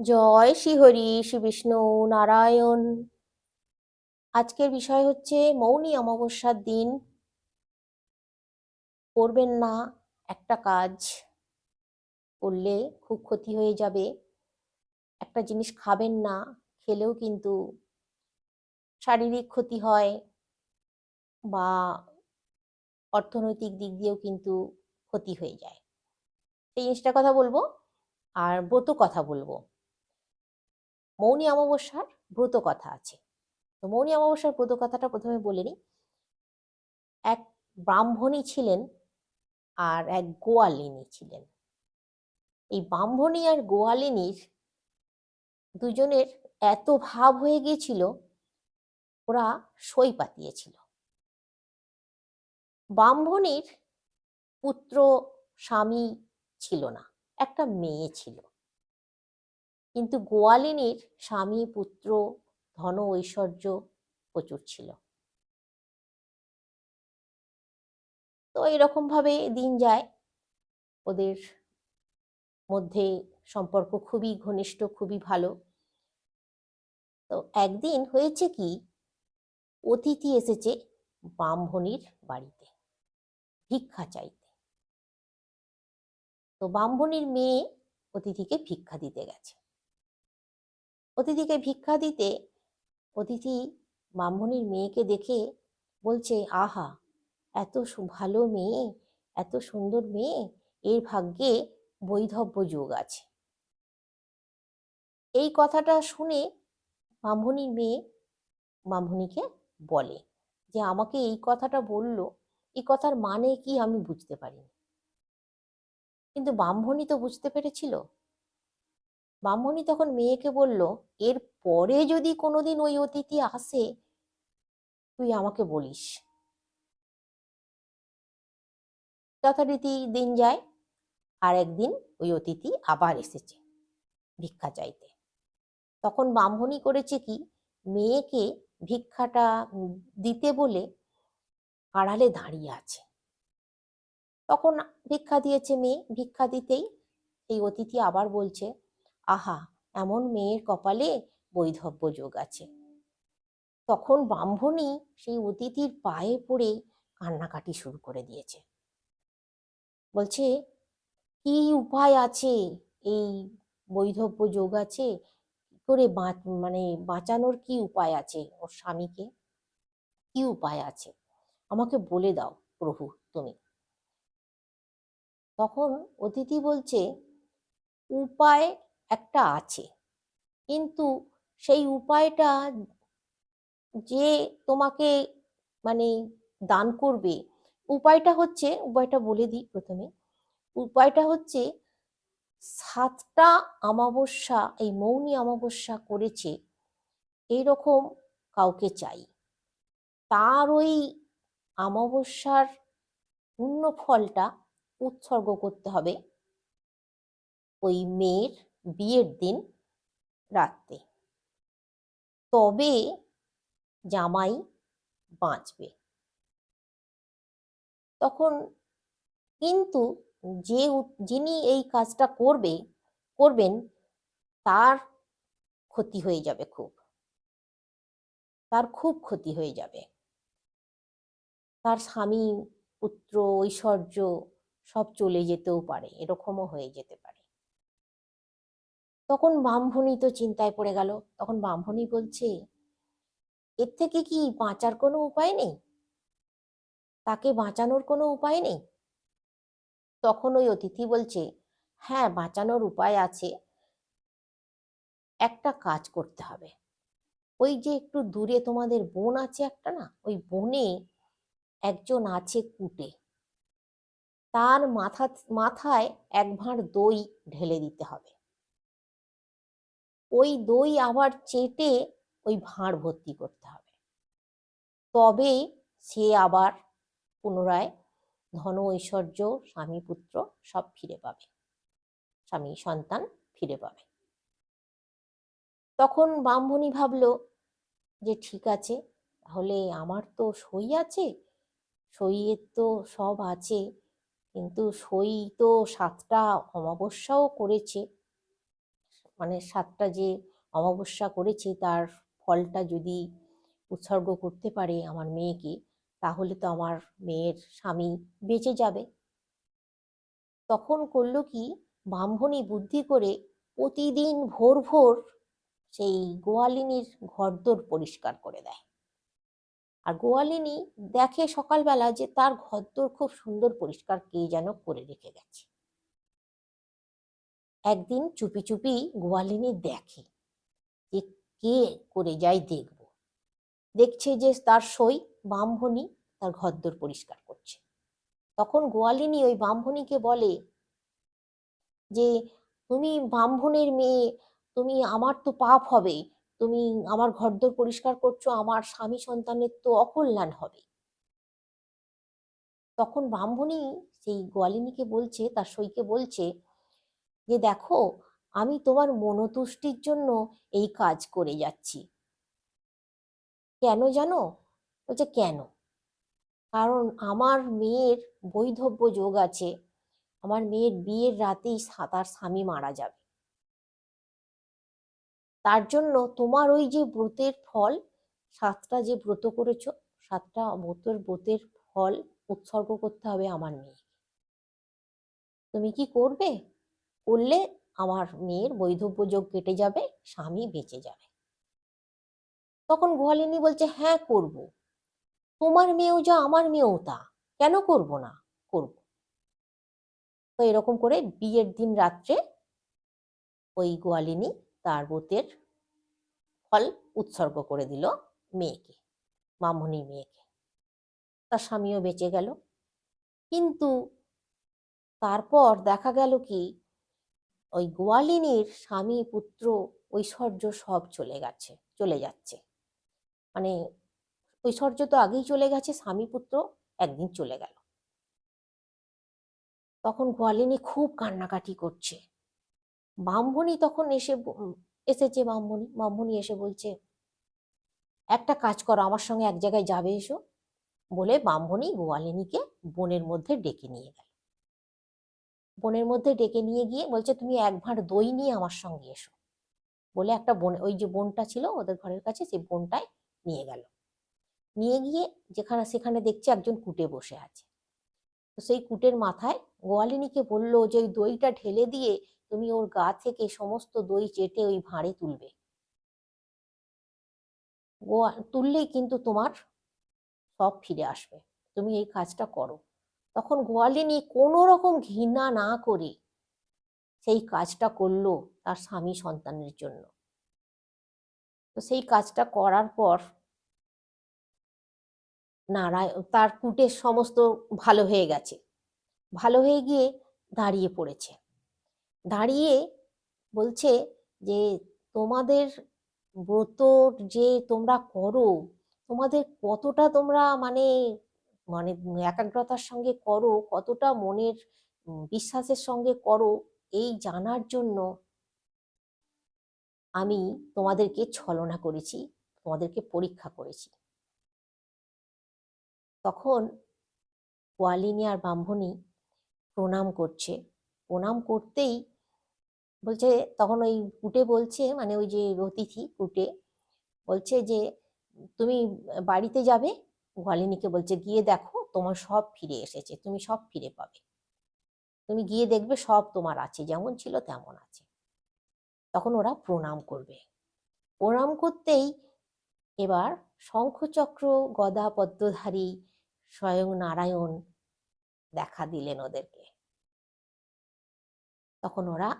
জয় শ্রীহরি শ্রী বিষ্ণু নারায়ণ। আজকের বিষয় হচ্ছে মৌনী অমাবস্যার দিন। করবেন না, একটা কাজ করলে খুব ক্ষতি হয়ে যাবে। একটা জিনিস খাবেন না, খেলেও কিন্তু শারীরিক ক্ষতি হয় বা অর্থনৈতিক দিক দিয়েও কিন্তু ক্ষতি হয়ে যায়। সেই জিনিসটার কথা বলব আর ব্রত কথা বলব। মৌনী অমাবস্যার ব্রত কথা আছে। তো মৌনী অমাবস্যার ব্রত কথাটা প্রথমে বলে নিই। এক ব্রাহ্মণী ছিলেন আর এক গোয়ালিনী ছিলেন। এই ব্রাহ্মণী আর গোয়ালিনীর দুজনের এত ভাব হয়ে গিয়েছিল, ওরা সই পাতিয়েছিল। ব্রাহ্মণীর পুত্র স্বামী ছিল না, একটা মেয়ে ছিল। কিন্তু গোয়ালিনীর স্বামী, পুত্র, ধন ঐশ্বর্য প্রচুর ছিল। তো এরকম ভাবে দিন যায়। ওদের মধ্যে সম্পর্ক খুবই ঘনিষ্ঠ, খুবই ভালো। তো একদিন হয়েছে কি, অতিথি এসেছে ব্রাহ্মণীর বাড়িতে, ভিক্ষা চাইতে। তো ব্রাহ্মণীর মেয়ে অতিথিকে ভিক্ষা দিতে গেছে। অতিথিকে ভিক্ষা দিতে অতিথি ব্রাহ্মণীর মেয়েকে দেখে বলছে, আহা, এত ভালো মেয়ে, এত সুন্দর মেয়ে, এর ভাগ্যে বৈধব্য যোগ আছে। এই কথাটা শুনে ব্রাহ্মণীর মেয়ে ব্রাহ্মণীকে বলে যে, আমাকে এই কথাটা বলল এই কথার মানে কি আমি বুঝতে পারিনি। কিন্তু ব্রাহ্মণী তো বুঝতে পেরেছিল। ব্রাহ্মণী তখন মেয়েকে বলল, এর পরে যদি কোনোদিন ওই অতিথি আসে, তুই আমাকে বলিস। যথারীতি দিন যায়, আর একদিন ওই অতিথি আবার এসেছে ভিক্ষা চাইতে। তখন ব্রাহ্মণী করেছে কি, মেয়েকে ভিক্ষাটা দিতে বলে আড়ালে দাঁড়িয়ে আছে। তখন ভিক্ষা দিয়েছে মেয়ে, ভিক্ষা দিতেই এই অতিথি আবার বলছে আহা, এমন মেয়ের কপালে বৈধব্য যোগ আছে। তখন ব্রাহ্মণী সেই অতিথির পায়ে পড়ে কান্নাকাটি শুরু করে দিয়েছে। বলছে, কি উপায় আছে? এই বৈধব্য যোগ আছে? করে মানে বাঁচানোর কি উপায় আছে ওর স্বামীকে? কি উপায় আছে? আমাকে বলে দাও প্রভু, তুমি। তখন অতিথি বলছে, উপায় একটা আছে। কিন্তু সেই উপায়টা যে তোমাকে মানে দান করবে, উপায়টা হচ্ছে, উপায়টা বলে দিই প্রথমে, উপায়টা হচ্ছে সাতটা অমাবস্যা, এই মৌনী অমাবস্যা করেছে এইরকম কাউকে চাই। তার ওই অমাবস্যার পূর্ণ ফলটা উৎসর্গ করতে হবে ওই মেয়ের বিয়ের দিন রাত্রে। তবে জামাই বাঁচবে। তখন কিন্তু যে যিনি এই কাজটা করবে, করবেন, তার ক্ষতি হয়ে যাবে খুব। তার খুব ক্ষতি হয়ে যাবে। তার স্বামী, পুত্র, ঐশ্বর্য সব চলে যেতেও পারে, এরকমও হয়ে যেতে পারে। তখন ব্রাহ্মণী তো চিন্তায় পড়ে গেল। তখন ব্রাহ্মণী বলছে, এর থেকে কি বাঁচার কোনো উপায় নেই? তাকে বাঁচানোর কোনো উপায় নেই? তখন ওই অতিথি বলছে হ্যাঁ বাঁচানোর উপায় আছে। একটা কাজ করতে হবে। ওই যে একটু দূরে তোমাদের বোন আছে একটা না, ওই বনে একজন আছে কুটে। তার মাথা, মাথায় এক ভাঁড় দই ঢেলে দিতে হবে। ওই দই আবার চেটে ওই ভাঁড় ভর্তি করতে হবে। তবে সে আবার পুনরায় ধন ঐশ্বর্য, স্বামী পুত্র সব ফিরে পাবে। স্বামী সন্তান ফিরে পাবে। তখন ব্রাহ্মণী ভাবল যে ঠিক আছে, তাহলে আমার তো সই আছে, সইয়ের তো সব আছে, কিন্তু সই তো সাতটা অমাবস্যাও করেছে। মানে সাতটা যে অমাবস্যা করেছি, তার ফলটা যদি উৎসর্গ করতে পারে আমার মেয়েকে, তাহলে তো আমার মেয়ের স্বামী বেঁচে যাবে। তখন করল কি, ব্রাহ্মণী বুদ্ধি করে প্রতিদিন ভোর ভোর সেই গোয়ালিনীর ঘরদোর পরিষ্কার করে দেয়। আর গোয়ালিনী দেখে সকালবেলা যে তার ঘরদোর খুব সুন্দর পরিষ্কার কে যেন করে রেখে গেছে। একদিন চুপি চুপি গোয়ালিনী দেখে যে কে করে যায় দেখব। দেখছে যে তার সই ব্রাহ্মণী তার ঘরদোর পরিষ্কার করছে। তখন গোয়ালিনী ওই ব্রাহ্মণীকে বলে, যে তুমি ব্রাহ্মণের মেয়ে, তুমি আমার তো পাপ হবে, তুমি আমার ঘরদোর পরিষ্কার করছ, আমার স্বামী সন্তানের তো অকল্যাণ হবে। তখন ব্রাহ্মণী সেই গোয়ালিনীকে বলছে, তার সইকে বলছে যে দেখো, আমি তোমার মনতুষ্টির জন্য এই কাজ করে যাচ্ছি। কেন জানো? বলছে, কেন? কারণ আমার মেয়ের বৈধব্য যোগ আছে। আমার মেয়ের বিয়ের রাতেই তার স্বামী মারা যাবে। তার জন্য তোমার ওই যে ব্রতের ফল, সাতটা যে ব্রত করেছ, সাতটা ব্রতের ব্রতের ফল উৎসর্গ করতে হবে আমার মেয়েকে। তুমি কি করবে? করলে আমার মেয়ের বৈধব্য যোগ কেটে যাবে, স্বামী বেঁচে যাবে। তখন গোয়ালিনী বলছে হ্যাঁ করব। তোমার মেয়েও যা, আমার মেয়েও তা। কেন করব না? করব। তো এরকম করে বিয়ের দিন রাত্রে ওই গোয়ালিনী তার ব্রতের ফল উৎসর্গ করে দিল মেয়েকে মামনি মেয়েকে। তার স্বামীও বেঁচে গেল। কিন্তু তারপর দেখা গেল কি ওই গোয়ালিনীর স্বামী, পুত্র, ঐশ্বর্য সব চলে গেছে, চলে যাচ্ছে। মানে ঐশ্বর্য তো আগেই চলে গেছে, স্বামী, পুত্র একদিন চলে গেল। তখন গোয়ালিনী খুব কান্নাকাটি করছে। ব্রাহ্মণী তখন এসে এসেছে ব্রাহ্মণী। ব্রাহ্মণী এসে বলছে, একটা কাজ করো, আমার সঙ্গে এক জায়গায় যাবে এসো। বলে ব্রাহ্মণী গোয়ালিনীকে বনের মধ্যে ডেকে নিয়ে গেল। বনের মধ্যে ডেকে নিয়ে গিয়ে বলছে, তুমি এক ভাঁড় দই নিয়ে আমার সঙ্গে এসো। বলে একটা বন, ওই যে বনটা ছিল ওদের ঘরের কাছে, সেই বনটায় নিয়ে গেল। নিয়ে গিয়ে যেখানে সেখানে দেখছে একজন কুটে বসে আছে। তো সেই কুটের মাথায় গোয়ালিনীকে বলল, যে ওই দইটা ঢেলে দিয়ে তুমি ওর গা থেকে সমস্ত দই চেটে ওই ভাঁড়ে তুলবে। গোয়া, তুললেই কিন্তু তোমার সব ফিরে আসবে। তুমি এই কাজটা করো। তখন গোয়ালিনী কোনো রকম ঘৃণা না করে সেই কাজটা করল তার স্বামী সন্তানের জন্য। তো সেই কাজটা করার পর নারায়ণ তার কুটের সমস্ত ভালো হয়ে গেছে। ভালো হয়ে গিয়ে দাঁড়িয়ে পড়েছে। দাঁড়িয়ে বলছে যে, তোমাদের ব্রত যে তোমরা করো, তোমাদের কতটা তোমরা মানে মানে একাগ্রতার সঙ্গে করো, কতটা মনের বিশ্বাসের সঙ্গে করো, এই জানার জন্য আমি তোমাদেরকে ছলনা করেছি, তোমাদেরকে পরীক্ষা করেছি। তখন কোয়ালিনী আর ব্রাহ্মণী প্রণাম করছে। প্রণাম করতেই বলছে, তখন ওই কুটে বলছে মানে ওই যে অতিথি কুটে বলছে যে, তুমি বাড়িতে যাবে? গোয়ালিনীকে বলছে, গিয়ে দেখো, তোমার সব ফিরে এসেছে, তুমি সব ফিরে পাবে। তুমি গিয়ে দেখবে সব তোমার আছে, যেমন ছিল তেমন আছে। তখন ওরা প্রণাম করবে। প্রণাম করতেই এবার শঙ্খচক্র, গদা, পদ্মধারী, স্বয়ং নারায়ণ দেখা দিলেন ওদেরকে। তখন ওরা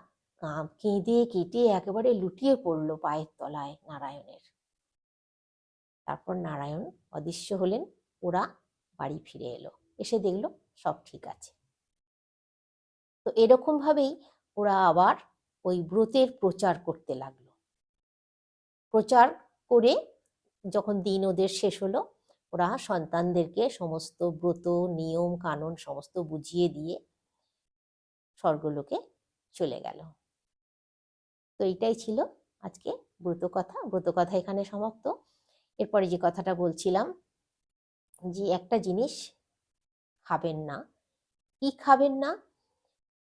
কেঁদে কেটে একেবারে লুটিয়ে পড়ল পায়ের তলায় নারায়ণের। তারপর নারায়ণ অদৃশ্য হলেন, ওরা বাড়ি ফিরে এলো। এসে দেখল সব ঠিক আছে। তো এরকম ভাবেই ওরা আবার ওই ব্রতের প্রচার করতে লাগল। প্রচার করে যখন দিন ওদের শেষ হলো, ওরা সন্তানদেরকে সমস্ত ব্রত, নিয়ম, কানুন সমস্ত বুঝিয়ে দিয়ে স্বর্গলোকে চলে গেল। তো এইটাই ছিল আজকে ব্রত কথা। ব্রত কথা এখানে সমাপ্ত। এরপরে যে কথাটা বলছিলাম যে একটা জিনিস খাবেন না। কি খাবেন না?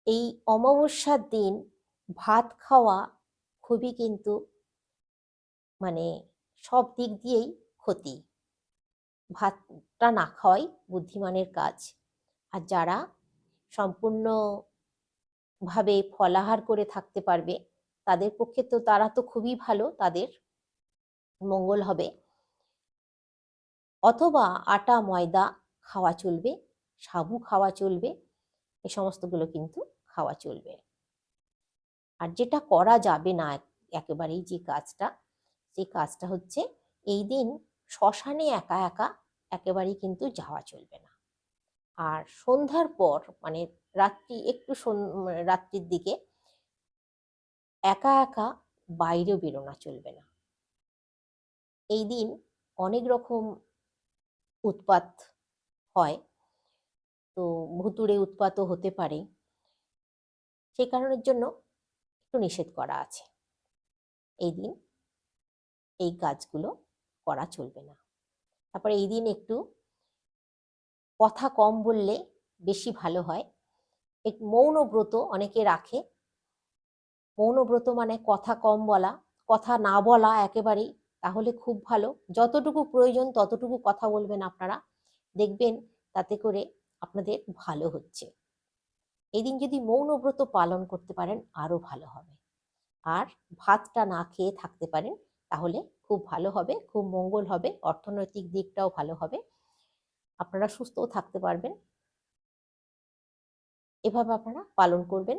এই অমাবস্যার দিন ভাত খাওয়া খুবই কিন্তু মানে সব দিক দিয়েই ক্ষতি। ভাতটা না খাওয়াই বুদ্ধিমানের কাজ। আর যারা সম্পূর্ণভাবে ফলাহার করে থাকতে পারবে, তাদের পক্ষে তো তারা তো খুবই ভালো, তাদের মঙ্গল হবে। অথবা আটা, ময়দা খাওয়া চলবে, সাবু খাওয়া চলবে, এ সমস্তগুলো কিন্তু খাওয়া চলবে। আর যেটা করা যাবে না একেবারেই যে কাজটা, সেই কাজটা হচ্ছে এই দিন শ্মশানে একা একা একেবারেই কিন্তু যাওয়া চলবে না। আর সন্ধ্যার পর মানে রাত্রি, একটু রাত্রির দিকে একা একা বাইরেও বেরোনো চলবে না। এই দিন অনেক রকম উৎপাত হয়। তো ভুতুড়ে উৎপাতও হতে পারে। সেই কারণের জন্য একটু নিষেধ করা আছে। এই দিন এই কাজগুলো করা চলবে না। তারপরে এই দিন একটু কথা কম বললে বেশি ভালো হয়। এক মৌন ব্রত অনেকে রাখে। মৌন ব্রত মানে কথা কম বলা, কথা না বলা একেবারেই তাহলে খুব ভালো। যতটুকু প্রয়োজন ততটুকু কথা বলবেন আপনারা। দেখবেন তাতে করে আপনাদের ভালো হচ্ছে। এই দিন যদি মৌন ব্রত পালন করতে পারেন, আরও ভালো হবে। আর ভাতটা না খেয়ে থাকতে পারেন, তাহলে খুব ভালো হবে, খুব মঙ্গল হবে, অর্থনৈতিক দিকটাও ভালো হবে। আপনারা সুস্থও থাকতে পারবেন। এভাবে আপনারা পালন করবেন।